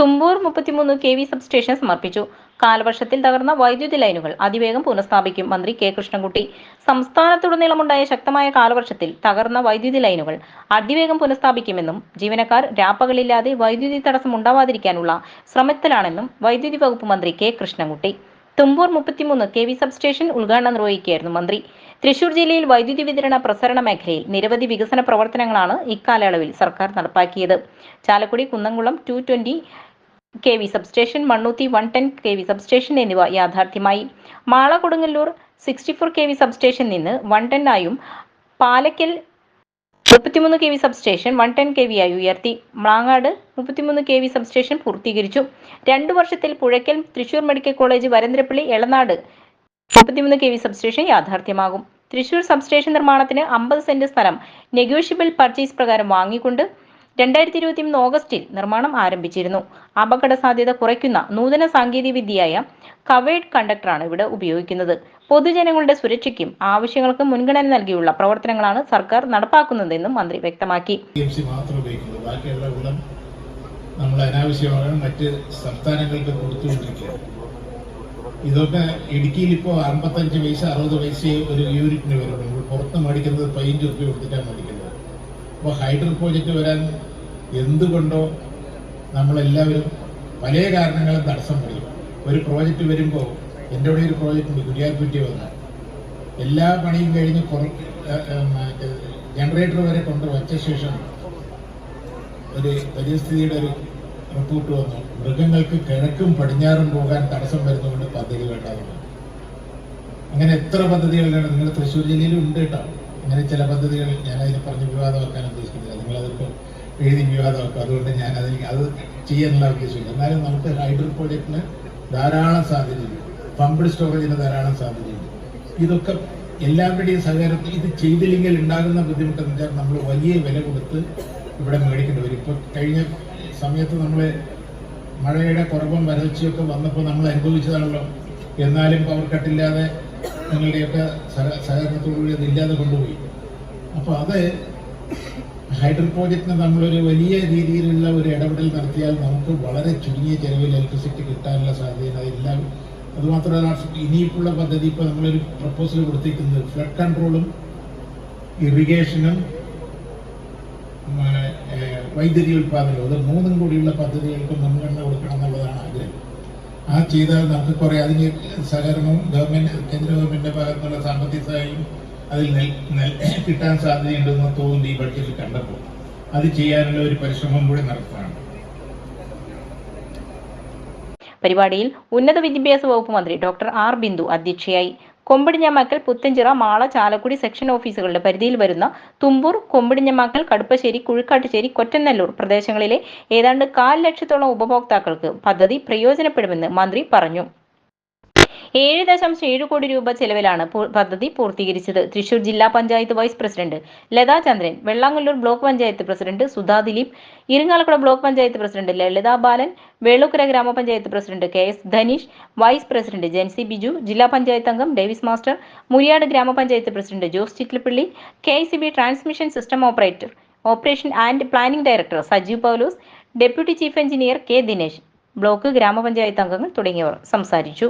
തുമ്പൂർ മുപ്പത്തിമൂന്ന് K V substation സമർപ്പിച്ചു. കാലവർഷത്തിൽ തകർന്ന വൈദ്യുതി ലൈനുകൾ അതിവേഗം പുനഃസ്ഥാപിക്കും മന്ത്രി കെ കൃഷ്ണൻകുട്ടി. സംസ്ഥാനത്തുടനീളമുണ്ടായ ശക്തമായ കാലവർഷത്തിൽ തകർന്ന വൈദ്യുതി ലൈനുകൾ അതിവേഗം പുനഃസ്ഥാപിക്കുമെന്നും ജീവനക്കാർ രാപ്പകളില്ലാതെ വൈദ്യുതി തടസ്സം ഉണ്ടാവാതിരിക്കാനുള്ള ശ്രമത്തിലാണെന്നും വൈദ്യുതി വകുപ്പ് മന്ത്രി കെ കൃഷ്ണൻകുട്ടി. തുമ്പൂർ മുപ്പത്തിമൂന്ന് കെ വി സബ്സ്റ്റേഷൻ ഉദ്ഘാടനം നിർവഹിക്കുകയായിരുന്നു മന്ത്രി. തൃശൂർ ജില്ലയിൽ വൈദ്യുതി വിതരണ പ്രസരണ മേഖലയിൽ നിരവധി വികസന പ്രവർത്തനങ്ങളാണ് ഇക്കാലയളവിൽ സർക്കാർ നടപ്പാക്കിയത്. Chalakudy Kunnamkulam two K V substation Mannuthy one ten K V substation എന്നിവ യാഥാർത്ഥ്യമായി. Mala Kodungallur sixty four K V substation നിന്ന് വൺ ടെൻ ആയും പാലക്കൽ മുപ്പത്തിമൂന്ന് K V substation one ten K V ആയി ഉയർത്തി. മാങ്ങാട് മുപ്പത്തിമൂന്ന് കെ വി സബ്സ്റ്റേഷൻ പൂർത്തീകരിച്ചു. രണ്ടു വർഷത്തിൽ പുഴയ്ക്കൽ തൃശൂർ മെഡിക്കൽ കോളേജ് വരന്തരപ്പള്ളി എളനാട് മുപ്പത്തിമൂന്ന് കെ വി സബ്സ്റ്റേഷൻ യാഥാർത്ഥ്യമാകും. തൃശൂർ സബ്സ്റ്റേഷൻ നിർമ്മാണത്തിന് അമ്പത് സെന്റ് സ്ഥലം നെഗോഷ്യബിൾ പർച്ചേസ് പ്രകാരം വാങ്ങിക്കൊണ്ട് രണ്ടായിരത്തി ഇരുപത്തി മൂന്ന് ഓഗസ്റ്റിൽ നിർമ്മാണം ആരംഭിച്ചിരുന്നു. അപകട സാധ്യത കുറയ്ക്കുന്ന നൂതന സാങ്കേതിക വിദ്യയായ കവേഡ് കണ്ടക്ടറാണ് ഇവിടെ ഉപയോഗിക്കുന്നത്. പൊതുജനങ്ങളുടെ സുരക്ഷയ്ക്കും ആവശ്യങ്ങൾക്കും മുൻഗണന നൽകിയുള്ള പ്രവർത്തനങ്ങളാണ് സർക്കാർ നടപ്പാക്കുന്നതെന്നും മന്ത്രി വ്യക്തമാക്കി. നമ്മൾ അനാവശ്യമാണ് മറ്റ് സംസ്ഥാനങ്ങൾക്ക് കൊടുത്തുകൊണ്ടിരിക്കുക ഇതൊക്കെ ഇടുക്കിയിൽ ഇപ്പോൾ അമ്പത്തഞ്ച് പൈസ അറുപത് പൈസ ഒരു യൂണിറ്റിന് നമ്മൾ പുറത്ത് മേടിക്കുന്നത് പതിനഞ്ച് റുപ്യ കൊടുത്തിട്ടാണ് മേടിക്കുന്നത്. അപ്പോൾ ഹൈഡ്രൽ പ്രോജക്റ്റ് വരാൻ എന്തുകൊണ്ടോ നമ്മളെല്ലാവരും പല കാരണങ്ങളും തടസ്സം പറയും ഒരു പ്രോജക്റ്റ് വരുമ്പോൾ എന്റെ കൂടെ ഒരു പ്രോജക്റ്റ് ഉണ്ട് കുര്യാക്കുറ്റി വന്ന. എല്ലാ പണിയും കഴിഞ്ഞ് ജനറേറ്റർ വരെ കൊണ്ട് വച്ച ശേഷം ഒരു പരിസ്ഥിതിയുടെ ഒരു റിപ്പോർട്ട് വന്നു. മൃഗങ്ങൾക്ക് കിഴക്കും പടിഞ്ഞാറും പോകാൻ തടസ്സം വരുന്നതുകൊണ്ട് പദ്ധതി പറഞ്ഞു. അങ്ങനെ എത്ര പദ്ധതികളാണ് നിങ്ങൾ തൃശ്ശൂർ ജില്ലയിലും ഉണ്ട് കേട്ടോ. അങ്ങനെ ചില പദ്ധതികൾ ഞാൻ അതിന് പറഞ്ഞ് വിവാദമാക്കാൻ ഉദ്ദേശിക്കുന്നില്ല. നിങ്ങൾ അതിപ്പോൾ എഴുതി വിവാദമാക്കും. അതുകൊണ്ട് ഞാൻ അതിൽ അത് ചെയ്യാനുള്ള ഉദ്ദേശമില്ല. എന്നാലും നമുക്ക് ഹൈഡ്രോ പ്രോജക്റ്റിന് ധാരാളം സാധ്യതയുണ്ട്. പമ്പ്ഡ് സ്റ്റോറേജിന് ധാരാളം സാധ്യതയുണ്ട്. ഇതൊക്കെ എല്ലാവരുടെയും സഹകരണത്തിൽ ഇത് ചെയ്തില്ലെങ്കിൽ ഉണ്ടാകുന്ന ബുദ്ധിമുട്ടെന്ന് വെച്ചാൽ നമ്മൾ വലിയ വില കൊടുത്ത് ഇവിടെ മേടിക്കേണ്ടി വരും. ഇപ്പോൾ കഴിഞ്ഞ സമയത്ത് നമ്മൾ മഴയുടെ കുറവും വരൾച്ചയൊക്കെ വന്നപ്പോൾ നമ്മൾ അനുഭവിച്ചതാണല്ലോ. എന്നാലും പവർ കട്ടില്ലാതെ നിങ്ങളുടെയൊക്കെ സഹ സഹകരണത്തോടുകൂടി അതില്ലാതെ കൊണ്ടുപോയി. അപ്പോൾ അത് ഹൈഡ്രൽ പ്രോജക്റ്റിന് നമ്മളൊരു വലിയ രീതിയിലുള്ള ഒരു ഇടപെടൽ നടത്തിയാൽ നമുക്ക് വളരെ ചുരുങ്ങിയ ചെലവിൽ ഇലക്ട്രിസിറ്റി കിട്ടാനുള്ള സാധ്യത എല്ലാം അതുമാത്രമല്ല ഇനിയിപ്പുള്ള പദ്ധതി ഇപ്പോൾ നമ്മളൊരു പ്രപ്പോസൽ കൊടുത്തിരിക്കുന്നത് ഫ്ലഡ് കൺട്രോളും ഇറിഗേഷനും വൈദ്യുതി ഉൽപ്പാദനവും. അത് മൂന്നും കൂടിയുള്ള പദ്ധതികൾക്ക് മുൻഗണന കൊടുക്കണം ആ ചെയ്താൽ നമുക്ക് കുറെ അതിന് സഹകരണവും ഗവൺമെന്റ് കേന്ദ്ര ഗവൺമെന്റിന്റെ ഭാഗത്തുള്ള സാമ്പത്തിക സഹായം അതിൽ കിട്ടാൻ സാധ്യതയുണ്ടെന്ന് തോന്നുന്നു ഈ ബഡ്ജറ്റിൽ കണ്ടപ്പോൾ. അത് ചെയ്യാനുള്ള ഒരു പരിശ്രമം കൂടി നടത്തുകയാണ്. പരിപാടിയിൽ ഉന്നത വിദ്യാഭ്യാസ വകുപ്പ് മന്ത്രി ഡോക്ടർ ആർ ബിന്ദു അധ്യക്ഷയായി. കൊമ്പിടിഞ്ഞമാക്കൽ പുത്തഞ്ചിറ മാള ചാലക്കുടി സെക്ഷൻ ഓഫീസുകളുടെ പരിധിയിൽ വരുന്ന തുമ്പൂർ കൊമ്പിടിഞ്ഞമാക്കൽ കടുപ്പശ്ശേരി കുഴിക്കാട്ടുശ്ശേരി കൊറ്റനെല്ലൂർ പ്രദേശങ്ങളിലെ ഏതാണ്ട് കാൽ ലക്ഷത്തോളം ഉപഭോക്താക്കൾക്ക് പദ്ധതി പ്രയോജനപ്പെടുമെന്ന് മന്ത്രി പറഞ്ഞു. ഏഴ് ദശാംശം ഏഴ് കോടി രൂപ ചെലവിലാണ് പദ്ധതി പൂർത്തീകരിച്ചത്. തൃശൂർ ജില്ലാ panchayat vice president Latha Chandran Vellangallur block panchayat president Sudha Dileep Irinjalakuda block panchayat president Lalitha Balan Velookkara ഗ്രാമപഞ്ചായത്ത് president K S Dhaneesh vice president Jency Biju ജില്ലാ പഞ്ചായത്ത് അംഗം ഡേവിസ് മാസ്റ്റർ മുരിയാട് ഗ്രാമപഞ്ചായത്ത് president Jose Chittilappilly K transmission system operator operation and planning director Sajeev Paulose deputy chief engineer K Dinesh block ഗ്രാമപഞ്ചായത്ത് അംഗങ്ങൾ തുടങ്ങിയവർ സംസാരിച്ചു.